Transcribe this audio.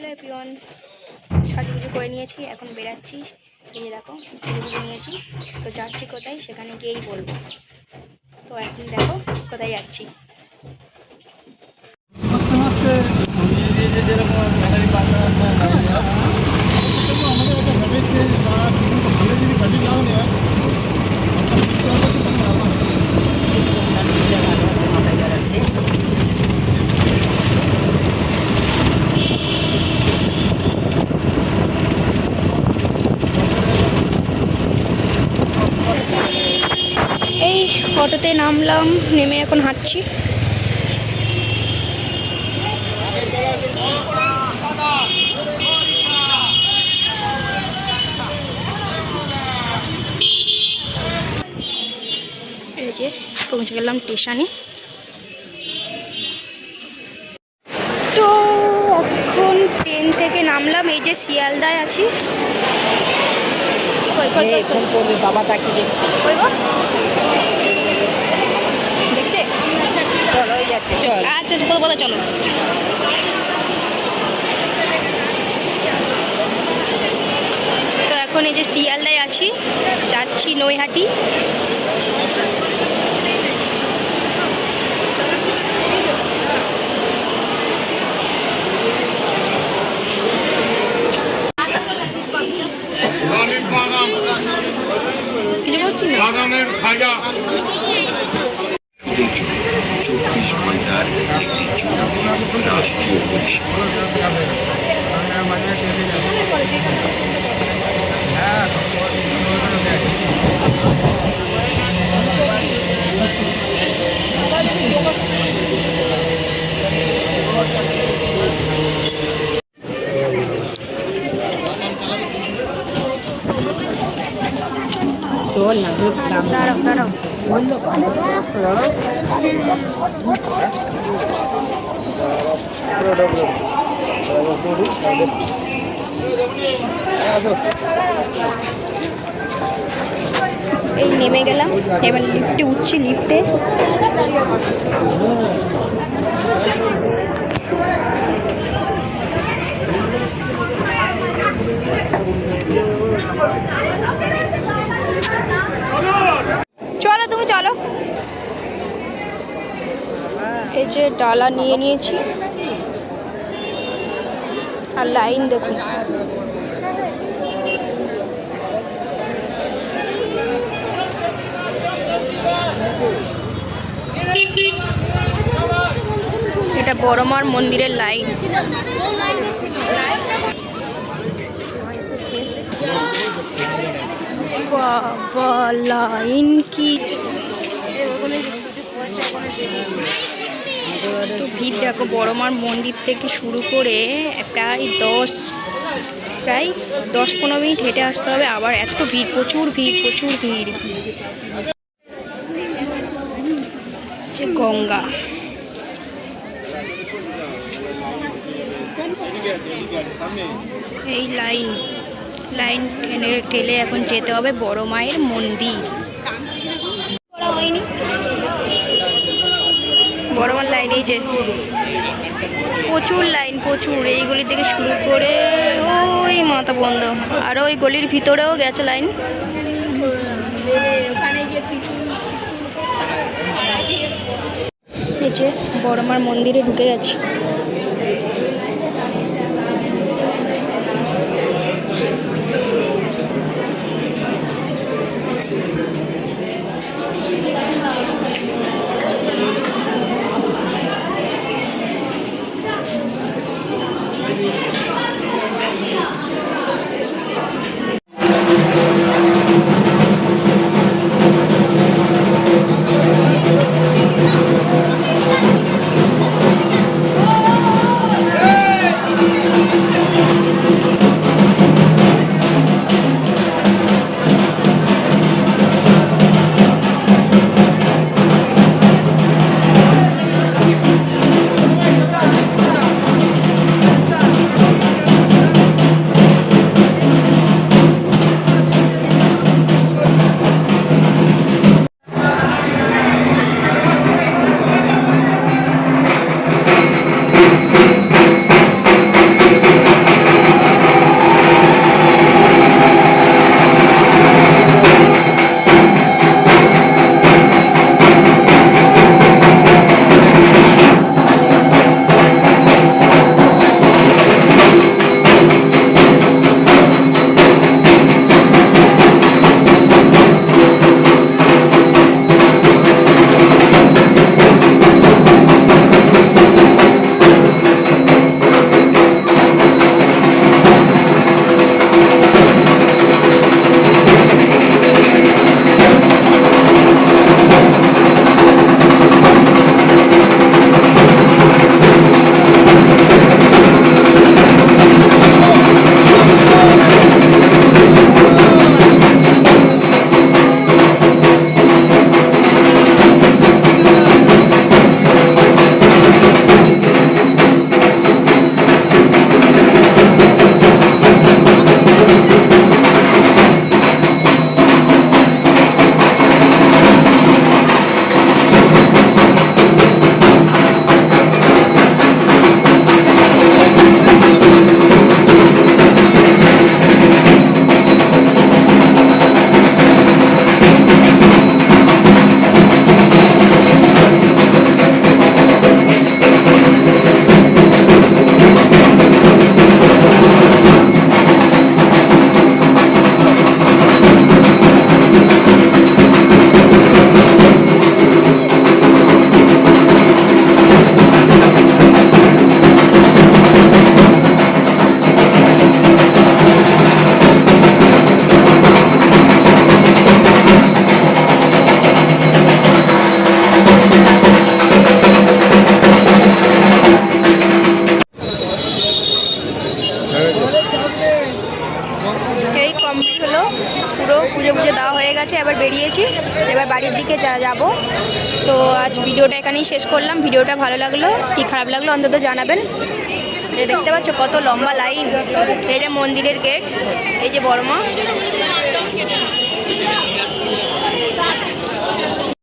Hello everyone, সাজুগুজু করে নিয়েছি, এখন বেরাচ্ছি এই দেখো, সাজুগুজু নিয়েছি। তো যাচ্ছি কোথায়? সেখানে গিয়েই বলব। তো এখন দেখো কোথায় যাচ্ছি। অটোতে নামলাম নেমে এখন হাঁটছি। এই যে পৌঁছে গেলাম স্টেশনে। তো এখন ট্রেন থেকে নামলাম এই যে শিয়ালদায় আছি। বাবা তাকিয়ে কই গো দেখতে চল ওই যাচ্ছে চল আচ্ছা আচ্ছা কোথা চলো। তো এখন এই যে শিয়ালদায় আছি যাচ্ছি নৈহাটি। বাদামের খাজা। Türk é Teknikçi Umumi Rahatçı Umumi Ha, চল না ঢুকলাম দাঁড়াও দাঁড়াও এই নেমে গেলাম এবার লিফটে উঠছি লিফটে চলো তুমি চলো এই যে ডালা নিয়ে নিয়েছি। আর লাইন দেখুন। এটা বড়মার মন্দিরের লাইন। লাইন কি তো ভিড় দেখো বড়মার মন্দির থেকে শুরু করে প্রায় দশ প্রায় দশ পনেরো মিনিট হেঁটে আসতে হবে। আবার এত ভিড়, প্রচুর ভিড় প্রচুর ভিড়। যে গঙ্গা। এই লাইন লাইন টেনে ঠেলে এখন যেতে হবে বড় মায়ের মন্দির। করা হয়নি। বড় লাইন এই যে প্রচুর লাইন প্রচুর। এই গলি থেকে শুরু করে ওই মাথা বন্ধ। আর ওই গলির ভিতরেও গেছে লাইন এই যে বড়মার মন্দিরে ঢুকে গেছি। বাড়ির দিকে যা- যাব। তো আজ ভিডিওটা এখানেই শেষ করলাম। ভিডিওটা ভালো লাগল, কি খারাপ লাগল অন্তত জানাবেন। এই দেখতে পাচ্ছ কত লম্বা লাইন। এটা মন্দিরের গেট, এই যে বড়মা